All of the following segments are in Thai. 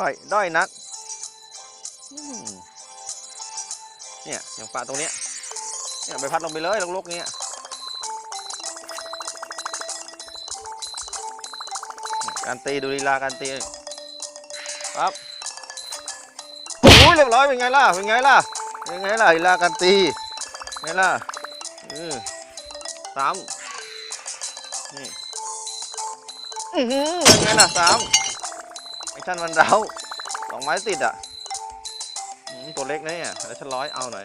ด้อยด้อยนักเนี่ยอย่างปลาตรงเนี้ยเนี่ยใบพัดลงไปเลยลกๆเนี้ยการตีดูลีลาการตีครับโอ้ยเรียบร้อยเป็นไงล่ะเป็นไงล่ะเป็นไงล่ะลีลาการตีไงล่ะเออสามนี่อือหือเป็นไงล่ะสาม ไอ้ชันมันเดาสองไม้ติดอะตัวเล็กนะเนี่ยแล้วฉันร้อยเอาหน่อย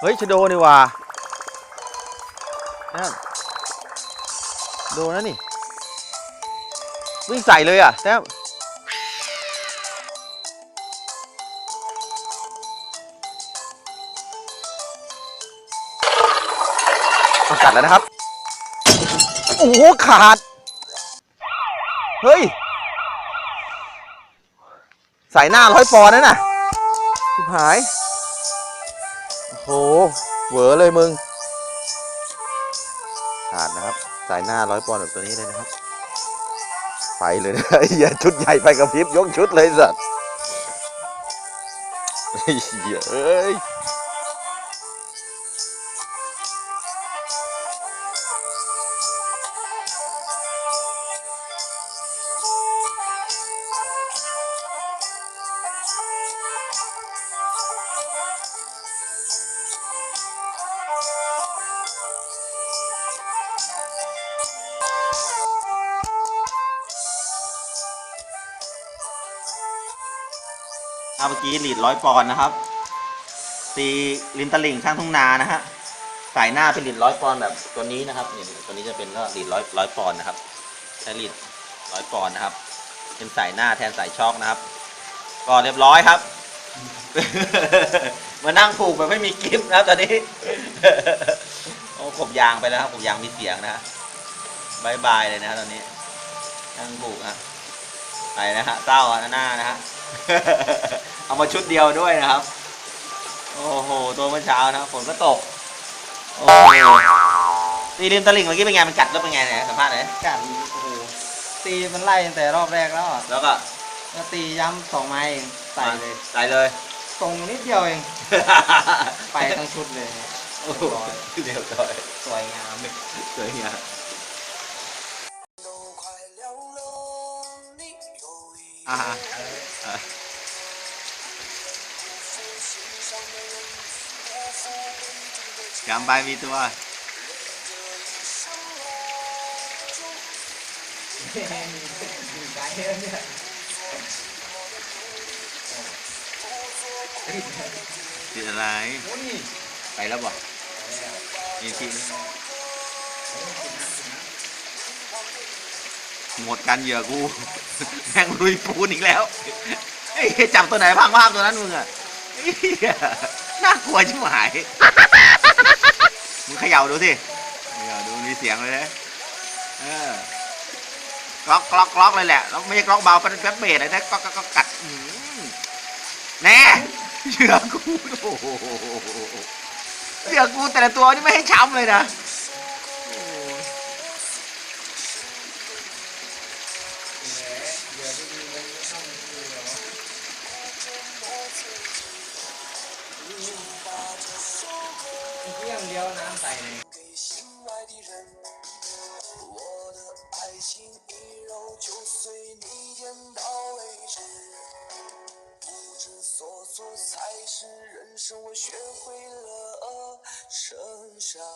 เฮ้ยชโดนี่ว่าแต้มโดนะนี่ วิ่งใส่เลยอะแต้ม เอากัดแล้วนะครับ โอ้โหขาด เฮ้ยใส่หน้าร้อยปอนด์นั่นน่ะชิบหาย โอ้โหเหวอเลยมึง ขาดนะครับ สายหน้าร้อยปอนด์แบบตัวนี้เลยนะครับ ไปเลยนะไอ้เหี้ยชุดใหญ่ไปกับพริบยกชุดเลยสัตว์ไอ้เหี้ยเอ้ย อ่าเมื่อกี้ลีดร้อยปอนด์นะครับ ตีลินตะลิ่งข้างทุ่งนานะฮะสายหน้าเป็นลีดร้อยปอนด์แบบตัวนี้นะครับเนี่ยตัวนี้จะเป็นก็ลีดร้อยร้อยปอนด์นะครับใช้ลีดร้อยปอนด์นะครับ เป็นสายหน้าแทนสายช็อคนะครับ ก็เรียบร้อยครับ มานั่งผูกแบบไม่มีกิฟต์นะครับตอนนี้โอ้ขบยางไปแล้วครับขบยางมีเสียงนะฮะบายบายเลยนะฮะตอนนี้นั่งผูกฮะไปนะฮะเศร้าหน้านะฮะ เอามาชุดเดียวด้วยนะครับ โอ้โห ตัวเมื่อเช้านะฝนก็ตก โอ้โตีริมตะลิงเมื่อกี้เป็นไง มันกัดแล้วเป็นไงเนี่ยสัมภาษณ์เลยกัดโอ้โหตีมันไล่ตั้งแต่รอบแรกแล้วแล้วก็แล้ตีย้ำสองไม้เองใส่เลยใส่เลย ตรงนิดเดียวเอง ไปทั้งชุดเลยโอ้โหเดียวร้อยสวยงามสวยงามอ่า จำใบมีตัวติดอะไร ไปแล้วบ่มีที่หมดกันเหยื่อกูแม่งลุยปูนอีกแล้ว ไอ้ยจับตัวไหนพังภาพตัวนั้นมึงอะไอ้เหี้ยน่ากลัวชิบหาย มึงเขย่าดูสิเขย่าดูมีเสียงเลยนะเออกล็อกกล็อกกล็อกเลยแหละแล้วไม่ใช่กล็อกเบาเป็นแป๊บเบสเลยนะก็ก็กัดอื้อหือแน่เหยื่อกูโอ้โหเหยื่อกูแต่ละตัวนี่ไม่ให้ช้ำเลยนะโอ้โหเยี่ยมเดียวน้ำใส่เลย给就把这首歌送给心的人我的爱情一揉就碎你点到为止不知所措才是人生我学会了成长。